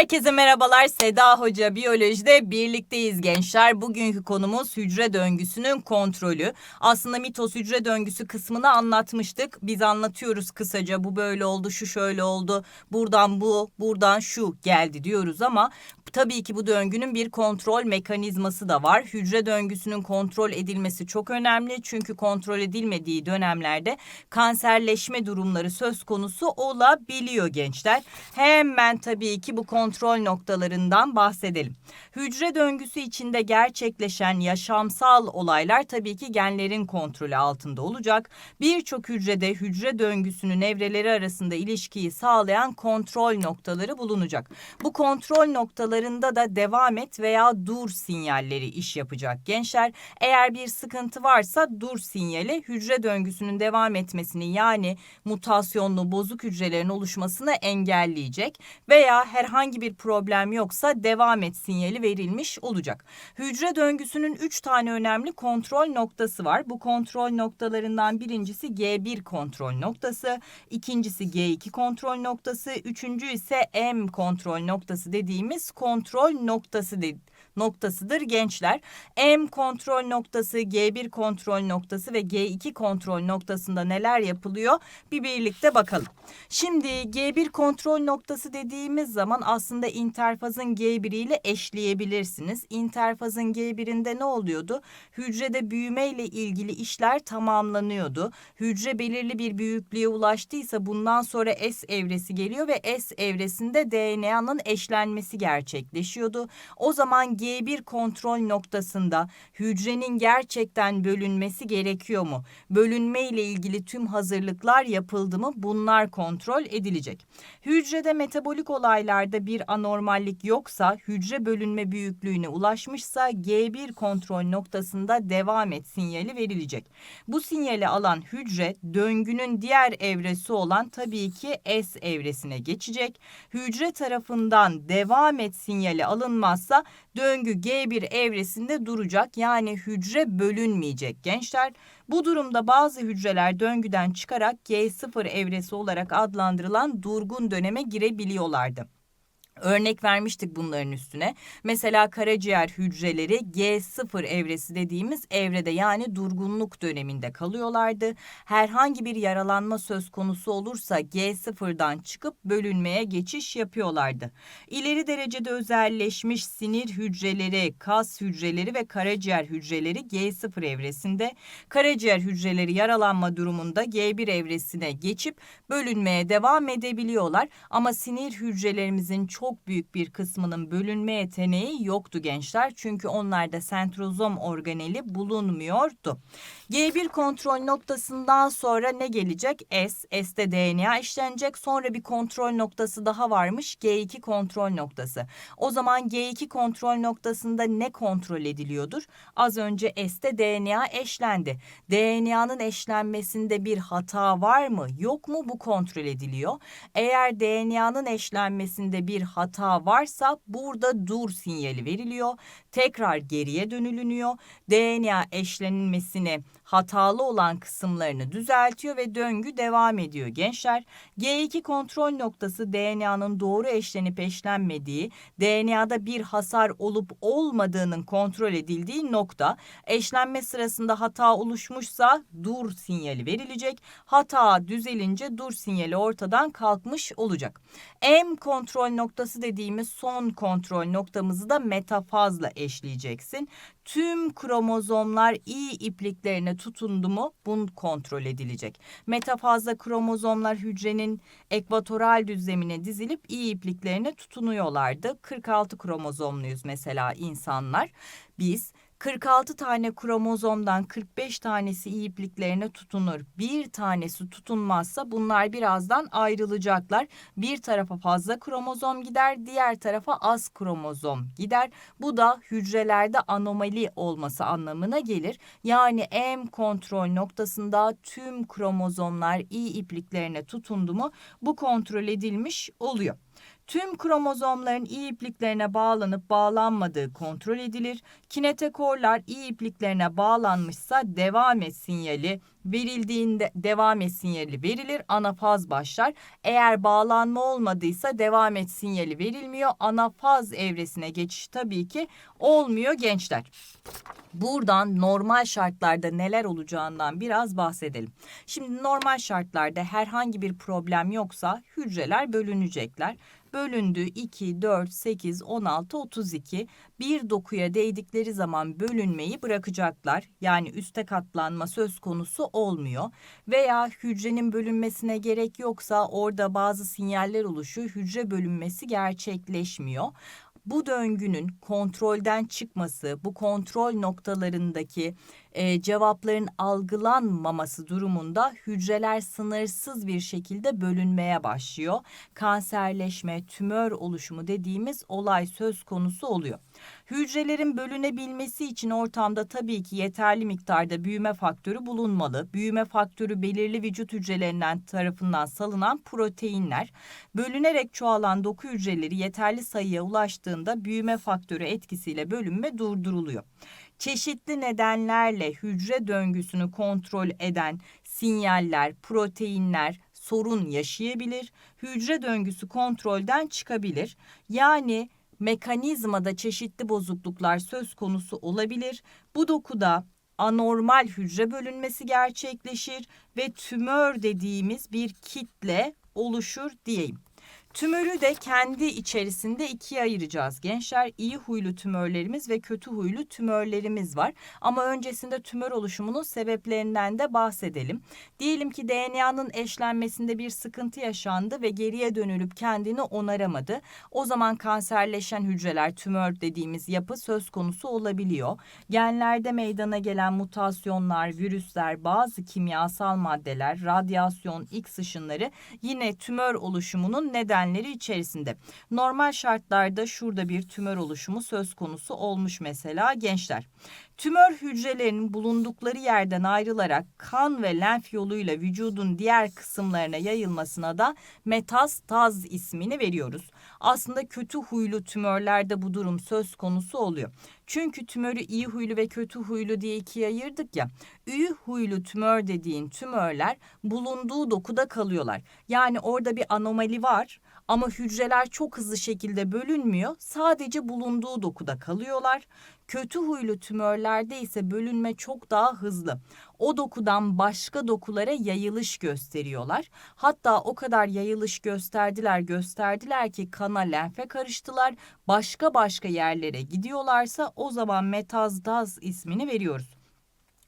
Herkese merhabalar. Seda Hoca Biyoloji'de birlikteyiz gençler. Bugünkü konumuz hücre döngüsünün kontrolü. Aslında mitos hücre döngüsü kısmını anlatmıştık. Biz anlatıyoruz kısaca bu böyle oldu, şu şöyle oldu. Buradan bu, buradan şu geldi diyoruz ama tabii ki bu döngünün bir kontrol mekanizması da var. Hücre döngüsünün kontrol edilmesi çok önemli. Çünkü kontrol edilmediği dönemlerde kanserleşme durumları söz konusu olabiliyor gençler. Hemen tabii ki bu kontrol noktalarından bahsedelim. Hücre döngüsü içinde gerçekleşen yaşamsal olaylar tabii ki genlerin kontrolü altında olacak. Birçok hücrede hücre döngüsünün evreleri arasında ilişkiyi sağlayan kontrol noktaları bulunacak. Bu kontrol noktalarında da devam et veya dur sinyalleri iş yapacak gençler. Eğer bir sıkıntı varsa dur sinyali hücre döngüsünün devam etmesini yani mutasyonlu bozuk hücrelerin oluşmasını engelleyecek veya herhangi bir problem yoksa devam et sinyali verilmiş olacak. Hücre döngüsünün 3 tane önemli kontrol noktası var. Bu kontrol noktalarından birincisi G1 kontrol noktası, ikincisi G2 kontrol noktası, üçüncü ise M kontrol noktası dediğimiz kontrol noktası de, noktasıdır gençler. M kontrol noktası, G1 kontrol noktası ve G2 kontrol noktasında neler yapılıyor? Bir birlikte bakalım. Şimdi G1 kontrol noktası dediğimiz zaman aslında interfazın G1 ile eşleyebilirsiniz. Interfazın G1'inde ne oluyordu? Hücrede büyüme ile ilgili işler tamamlanıyordu. Hücre belirli bir büyüklüğe ulaştıysa bundan sonra S evresi geliyor ve S evresinde DNA'nın eşlenmesi gerçekleşiyordu. O zaman G1 kontrol noktasında hücrenin gerçekten bölünmesi gerekiyor mu? Bölünme ile ilgili tüm hazırlıklar yapıldı mı? Bunlar kontrol edilecek. Hücrede metabolik olaylarda bir anormallik yoksa, hücre bölünme büyüklüğüne ulaşmışsa G1 kontrol noktasında devam et sinyali verilecek. Bu sinyali alan hücre döngünün diğer evresi olan tabii ki S evresine geçecek. Hücre tarafından devam et sinyali alınmazsa döngü G1 evresinde duracak. Yani hücre bölünmeyecek gençler. Bu durumda bazı hücreler döngüden çıkarak G0 evresi olarak adlandırılan durgun döneme girebiliyorlardı. Örnek vermiştik bunların üstüne. Mesela karaciğer hücreleri G0 evresi dediğimiz evrede yani durgunluk döneminde kalıyorlardı. Herhangi bir yaralanma söz konusu olursa G0'dan çıkıp bölünmeye geçiş yapıyorlardı. İleri derecede özelleşmiş sinir hücreleri, kas hücreleri ve karaciğer hücreleri G0 evresinde, karaciğer hücreleri yaralanma durumunda G1 evresine geçip bölünmeye devam edebiliyorlar. Ama sinir hücrelerimizin çok çok büyük bir kısmının bölünme yeteneği yoktu gençler. Çünkü onlarda sentrozom organeli bulunmuyordu. G1 kontrol noktasından sonra ne gelecek? S. S'te DNA işlenecek. Sonra bir kontrol noktası daha varmış. G2 kontrol noktası. O zaman G2 kontrol noktasında ne kontrol ediliyordur? Az önce S'te DNA eşlendi. DNA'nın eşlenmesinde bir hata var mı? Yok mu? Bu kontrol ediliyor. Eğer DNA'nın eşlenmesinde bir hata varsa burada dur sinyali veriliyor. Tekrar geriye dönülünüyor. DNA eşlenmesini hatalı olan kısımlarını düzeltiyor ve döngü devam ediyor gençler. G2 kontrol noktası DNA'nın doğru eşlenip eşlenmediği, DNA'da bir hasar olup olmadığının kontrol edildiği nokta. Eşlenme sırasında hata oluşmuşsa dur sinyali verilecek. Hata düzelince dur sinyali ortadan kalkmış olacak. M kontrol noktası dediğimiz son kontrol noktamızı da metafazla eşleyeceksin. Tüm kromozomlar iyi ipliklerine tutundu mu bunu kontrol edilecek. Metafazla kromozomlar hücrenin ekvatoral düzlemine dizilip iyi ipliklerine tutunuyorlardı. 46 kromozomluyuz mesela insanlar. Biz 46 tane kromozomdan 45 tanesi ipliklerine tutunur. Bir tanesi tutunmazsa bunlar birazdan ayrılacaklar. Bir tarafa fazla kromozom gider, diğer tarafa az kromozom gider. Bu da hücrelerde anomali olması anlamına gelir. Yani M kontrol noktasında tüm kromozomlar iyi ipliklerine tutundu mu bu kontrol edilmiş oluyor. Tüm kromozomların iyi ipliklerine bağlanıp bağlanmadığı kontrol edilir. Kinetekorlar iyi ipliklerine bağlanmışsa devam et sinyali verildiğinde devam et sinyali verilir. Anafaz başlar. Eğer bağlanma olmadıysa devam et sinyali verilmiyor. Anafaz evresine geçiş tabii ki olmuyor gençler. Buradan normal şartlarda neler olacağından biraz bahsedelim. Şimdi normal şartlarda herhangi bir problem yoksa hücreler bölünecekler. Bölündü 2, 4, 8, 16, 32. Bir dokuya değdikleri zaman bölünmeyi bırakacaklar. Yani üste katlanma söz konusu olmuyor. Veya hücrenin bölünmesine gerek yoksa orada bazı sinyaller oluşuyor. Hücre bölünmesi gerçekleşmiyor bu döngünün kontrolden çıkması, bu kontrol noktalarındaki e, cevapların algılanmaması durumunda hücreler sınırsız bir şekilde bölünmeye başlıyor. Kanserleşme, tümör oluşumu dediğimiz olay söz konusu oluyor. Hücrelerin bölünebilmesi için ortamda tabii ki yeterli miktarda büyüme faktörü bulunmalı. Büyüme faktörü belirli vücut hücrelerinden tarafından salınan proteinler. Bölünerek çoğalan doku hücreleri yeterli sayıya ulaştığında büyüme faktörü etkisiyle bölünme durduruluyor çeşitli nedenlerle hücre döngüsünü kontrol eden sinyaller, proteinler sorun yaşayabilir. Hücre döngüsü kontrolden çıkabilir. Yani mekanizmada çeşitli bozukluklar söz konusu olabilir. Bu dokuda anormal hücre bölünmesi gerçekleşir ve tümör dediğimiz bir kitle oluşur diyeyim. Tümörü de kendi içerisinde ikiye ayıracağız gençler. İyi huylu tümörlerimiz ve kötü huylu tümörlerimiz var. Ama öncesinde tümör oluşumunun sebeplerinden de bahsedelim. Diyelim ki DNA'nın eşlenmesinde bir sıkıntı yaşandı ve geriye dönülüp kendini onaramadı. O zaman kanserleşen hücreler tümör dediğimiz yapı söz konusu olabiliyor. Genlerde meydana gelen mutasyonlar, virüsler, bazı kimyasal maddeler, radyasyon, X ışınları yine tümör oluşumunun neden nedenleri içerisinde. Normal şartlarda şurada bir tümör oluşumu söz konusu olmuş mesela gençler. Tümör hücrelerinin bulundukları yerden ayrılarak kan ve lenf yoluyla vücudun diğer kısımlarına yayılmasına da metastaz ismini veriyoruz. Aslında kötü huylu tümörlerde bu durum söz konusu oluyor. Çünkü tümörü iyi huylu ve kötü huylu diye ikiye ayırdık ya. İyi huylu tümör dediğin tümörler bulunduğu dokuda kalıyorlar. Yani orada bir anomali var ama hücreler çok hızlı şekilde bölünmüyor. Sadece bulunduğu dokuda kalıyorlar. Kötü huylu tümörlerde ise bölünme çok daha hızlı. O dokudan başka dokulara yayılış gösteriyorlar. Hatta o kadar yayılış gösterdiler gösterdiler ki kana lenfe karıştılar. Başka başka yerlere gidiyorlarsa o zaman metastaz ismini veriyoruz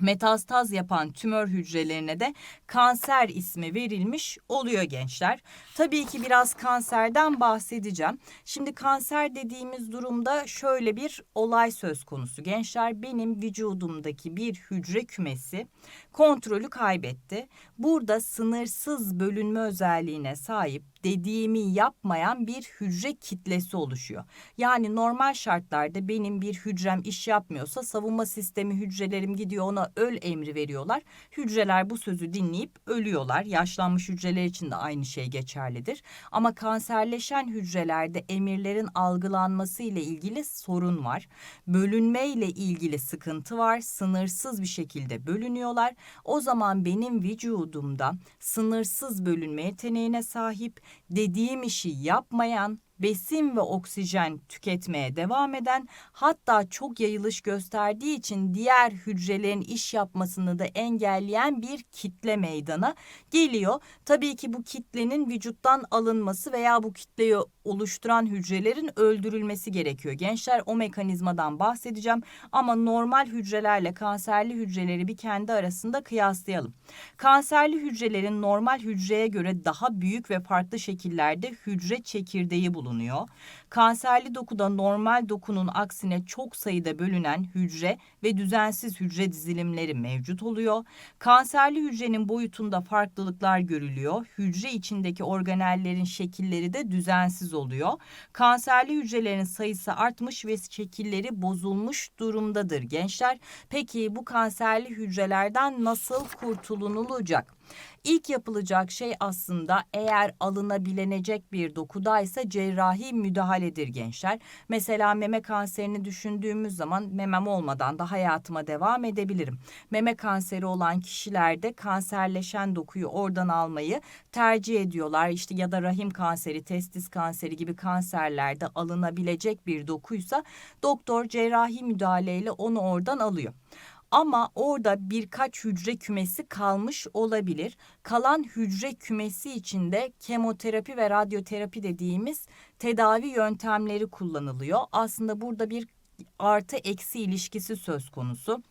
metastaz yapan tümör hücrelerine de kanser ismi verilmiş oluyor gençler. Tabii ki biraz kanserden bahsedeceğim. Şimdi kanser dediğimiz durumda şöyle bir olay söz konusu. Gençler benim vücudumdaki bir hücre kümesi kontrolü kaybetti. Burada sınırsız bölünme özelliğine sahip dediğimi yapmayan bir hücre kitlesi oluşuyor. Yani normal şartlarda benim bir hücrem iş yapmıyorsa savunma sistemi hücrelerim gidiyor ona öl emri veriyorlar. Hücreler bu sözü dinleyip ölüyorlar. Yaşlanmış hücreler için de aynı şey geçerlidir. Ama kanserleşen hücrelerde emirlerin algılanması ile ilgili sorun var. Bölünme ile ilgili sıkıntı var. Sınırsız bir şekilde bölünüyorlar. O zaman benim vücudumda sınırsız bölünme yeteneğine sahip, dediğim işi yapmayan, besin ve oksijen tüketmeye devam eden hatta çok yayılış gösterdiği için diğer hücrelerin iş yapmasını da engelleyen bir kitle meydana geliyor. Tabii ki bu kitlenin vücuttan alınması veya bu kitleyi oluşturan hücrelerin öldürülmesi gerekiyor. Gençler o mekanizmadan bahsedeceğim ama normal hücrelerle kanserli hücreleri bir kendi arasında kıyaslayalım. Kanserli hücrelerin normal hücreye göre daha büyük ve farklı şekillerde hücre çekirdeği bulunuyor. Kanserli dokuda normal dokunun aksine çok sayıda bölünen hücre ve düzensiz hücre dizilimleri mevcut oluyor. Kanserli hücrenin boyutunda farklılıklar görülüyor. Hücre içindeki organellerin şekilleri de düzensiz oluyor. Kanserli hücrelerin sayısı artmış ve şekilleri bozulmuş durumdadır gençler. Peki bu kanserli hücrelerden nasıl kurtulunulacak? İlk yapılacak şey aslında eğer alınabilecek bir dokudaysa cerrahi müdahale müdahaledir gençler. Mesela meme kanserini düşündüğümüz zaman memem olmadan da hayatıma devam edebilirim. Meme kanseri olan kişilerde kanserleşen dokuyu oradan almayı tercih ediyorlar. İşte ya da rahim kanseri, testis kanseri gibi kanserlerde alınabilecek bir dokuysa doktor cerrahi müdahaleyle onu oradan alıyor. Ama orada birkaç hücre kümesi kalmış olabilir. Kalan hücre kümesi içinde kemoterapi ve radyoterapi dediğimiz tedavi yöntemleri kullanılıyor. Aslında burada bir artı eksi ilişkisi söz konusu.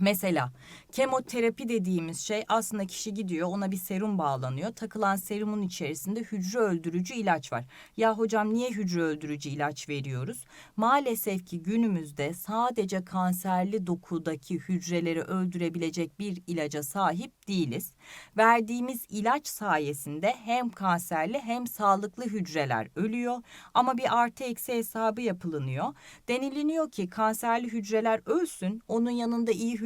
Mesela kemoterapi dediğimiz şey aslında kişi gidiyor ona bir serum bağlanıyor. Takılan serumun içerisinde hücre öldürücü ilaç var. Ya hocam niye hücre öldürücü ilaç veriyoruz? Maalesef ki günümüzde sadece kanserli dokudaki hücreleri öldürebilecek bir ilaca sahip değiliz. Verdiğimiz ilaç sayesinde hem kanserli hem sağlıklı hücreler ölüyor ama bir artı eksi hesabı yapılınıyor. Deniliniyor ki kanserli hücreler ölsün, onun yanında iyi hücreler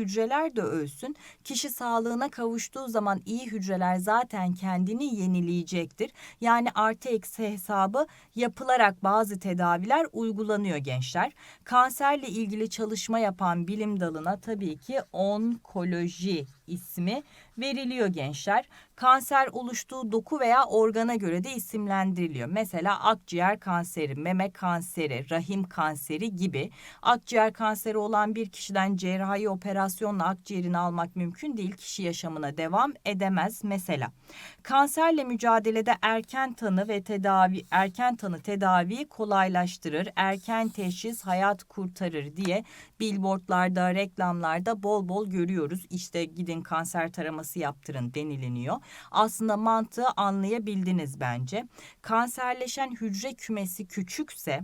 de ölsün. Kişi sağlığına kavuştuğu zaman iyi hücreler zaten kendini yenileyecektir. Yani artı eksi hesabı yapılarak bazı tedaviler uygulanıyor gençler. Kanserle ilgili çalışma yapan bilim dalına tabii ki onkoloji ismi veriliyor gençler. Kanser oluştuğu doku veya organa göre de isimlendiriliyor. Mesela akciğer kanseri, meme kanseri, rahim kanseri gibi. Akciğer kanseri olan bir kişiden cerrahi operasyonla akciğerini almak mümkün değil. Kişi yaşamına devam edemez mesela. Kanserle mücadelede erken tanı ve tedavi erken tanı tedaviyi kolaylaştırır. Erken teşhis hayat kurtarır diye billboardlarda, reklamlarda bol bol görüyoruz. İşte gidin kanser taraması yaptırın deniliniyor. Aslında mantığı anlayabildiniz bence. Kanserleşen hücre kümesi küçükse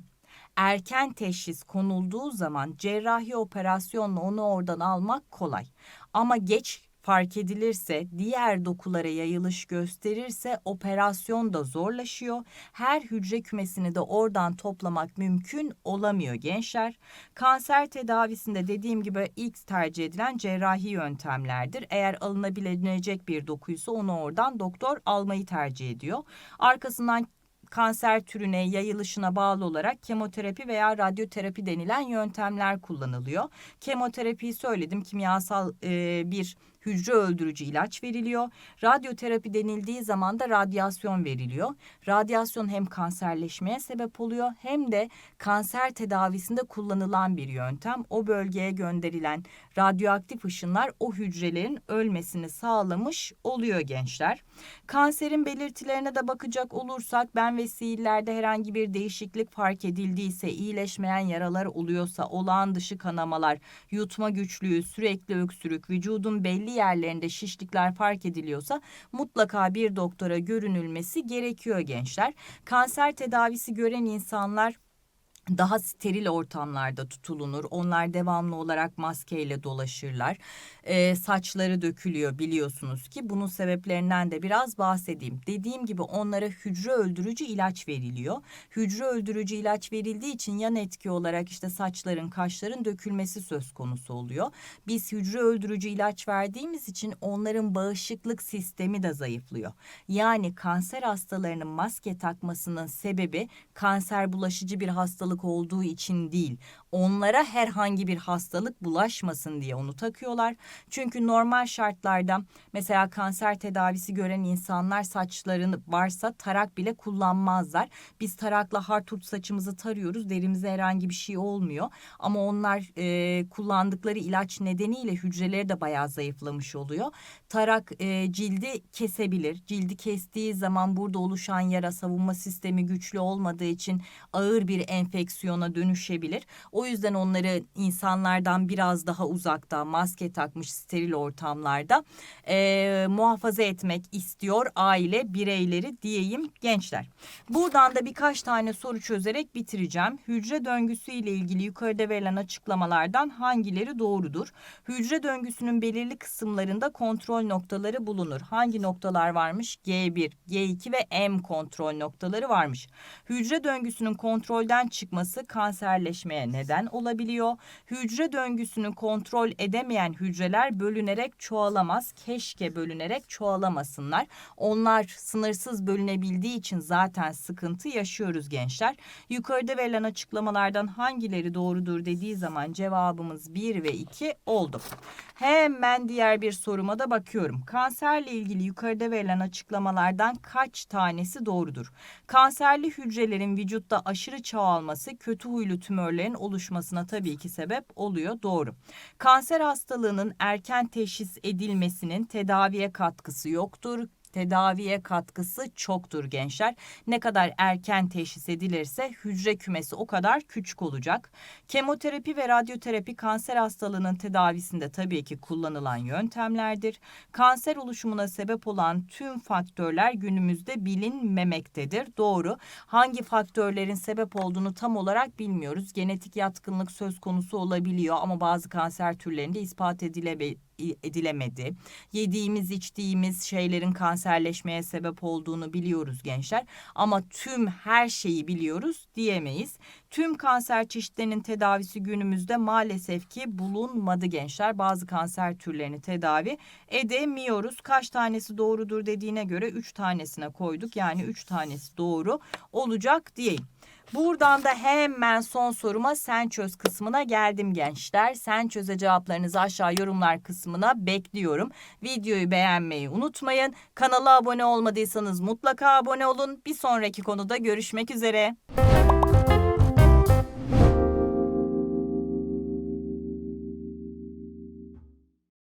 erken teşhis konulduğu zaman cerrahi operasyonla onu oradan almak kolay. Ama geç fark edilirse, diğer dokulara yayılış gösterirse operasyon da zorlaşıyor. Her hücre kümesini de oradan toplamak mümkün olamıyor gençler. Kanser tedavisinde dediğim gibi ilk tercih edilen cerrahi yöntemlerdir. Eğer alınabilecek bir dokuysa onu oradan doktor almayı tercih ediyor. Arkasından kanser türüne, yayılışına bağlı olarak kemoterapi veya radyoterapi denilen yöntemler kullanılıyor. Kemoterapiyi söyledim, kimyasal e, bir hücre öldürücü ilaç veriliyor. Radyoterapi denildiği zaman da radyasyon veriliyor. Radyasyon hem kanserleşmeye sebep oluyor hem de kanser tedavisinde kullanılan bir yöntem. O bölgeye gönderilen radyoaktif ışınlar o hücrelerin ölmesini sağlamış oluyor gençler. Kanserin belirtilerine de bakacak olursak ben ve sihirlerde herhangi bir değişiklik fark edildiyse, iyileşmeyen yaralar oluyorsa, olağan dışı kanamalar, yutma güçlüğü, sürekli öksürük, vücudun belli yerlerinde şişlikler fark ediliyorsa mutlaka bir doktora görünülmesi gerekiyor gençler. Kanser tedavisi gören insanlar daha steril ortamlarda tutulunur. Onlar devamlı olarak maskeyle dolaşırlar. Ee, saçları dökülüyor biliyorsunuz ki. Bunun sebeplerinden de biraz bahsedeyim. Dediğim gibi onlara hücre öldürücü ilaç veriliyor. Hücre öldürücü ilaç verildiği için yan etki olarak işte saçların, kaşların dökülmesi söz konusu oluyor. Biz hücre öldürücü ilaç verdiğimiz için onların bağışıklık sistemi de zayıflıyor. Yani kanser hastalarının maske takmasının sebebi kanser bulaşıcı bir hastalık olduğu için değil. Onlara herhangi bir hastalık bulaşmasın diye onu takıyorlar. Çünkü normal şartlarda mesela kanser tedavisi gören insanlar saçlarını varsa tarak bile kullanmazlar. Biz tarakla harturt saçımızı tarıyoruz. Derimize herhangi bir şey olmuyor. Ama onlar e, kullandıkları ilaç nedeniyle hücreleri de bayağı zayıflamış oluyor. Tarak e, cildi kesebilir. Cildi kestiği zaman burada oluşan yara savunma sistemi güçlü olmadığı için ağır bir enfeksiyona dönüşebilir. O yüzden onları insanlardan biraz daha uzakta maske takmış steril ortamlarda e, muhafaza etmek istiyor aile bireyleri diyeyim gençler. Buradan da birkaç tane soru çözerek bitireceğim. Hücre döngüsü ile ilgili yukarıda verilen açıklamalardan hangileri doğrudur? Hücre döngüsünün belirli kısımlarında kontrol noktaları bulunur. Hangi noktalar varmış? G1, G2 ve M kontrol noktaları varmış. Hücre döngüsünün kontrolden çıkması kanserleşmeye neden neden olabiliyor? Hücre döngüsünü kontrol edemeyen hücreler bölünerek çoğalamaz. Keşke bölünerek çoğalamasınlar. Onlar sınırsız bölünebildiği için zaten sıkıntı yaşıyoruz gençler. Yukarıda verilen açıklamalardan hangileri doğrudur dediği zaman cevabımız 1 ve 2 oldu. Hemen diğer bir soruma da bakıyorum. Kanserle ilgili yukarıda verilen açıklamalardan kaç tanesi doğrudur? Kanserli hücrelerin vücutta aşırı çoğalması kötü huylu tümörlerin oluşmasına tabii ki sebep oluyor. Doğru. Kanser hastalığının erken teşhis edilmesinin tedaviye katkısı yoktur tedaviye katkısı çoktur gençler. Ne kadar erken teşhis edilirse hücre kümesi o kadar küçük olacak. Kemoterapi ve radyoterapi kanser hastalığının tedavisinde tabii ki kullanılan yöntemlerdir. Kanser oluşumuna sebep olan tüm faktörler günümüzde bilinmemektedir. Doğru. Hangi faktörlerin sebep olduğunu tam olarak bilmiyoruz. Genetik yatkınlık söz konusu olabiliyor ama bazı kanser türlerinde ispat edilebe edilemedi. Yediğimiz, içtiğimiz şeylerin kanserleşmeye sebep olduğunu biliyoruz gençler. Ama tüm her şeyi biliyoruz diyemeyiz. Tüm kanser çeşitlerinin tedavisi günümüzde maalesef ki bulunmadı gençler. Bazı kanser türlerini tedavi edemiyoruz. Kaç tanesi doğrudur dediğine göre 3 tanesine koyduk. Yani 3 tanesi doğru olacak diyeyim. Buradan da hemen son soruma sen çöz kısmına geldim gençler. Sen çöze cevaplarınızı aşağı yorumlar kısmına bekliyorum. Videoyu beğenmeyi unutmayın. Kanala abone olmadıysanız mutlaka abone olun. Bir sonraki konuda görüşmek üzere.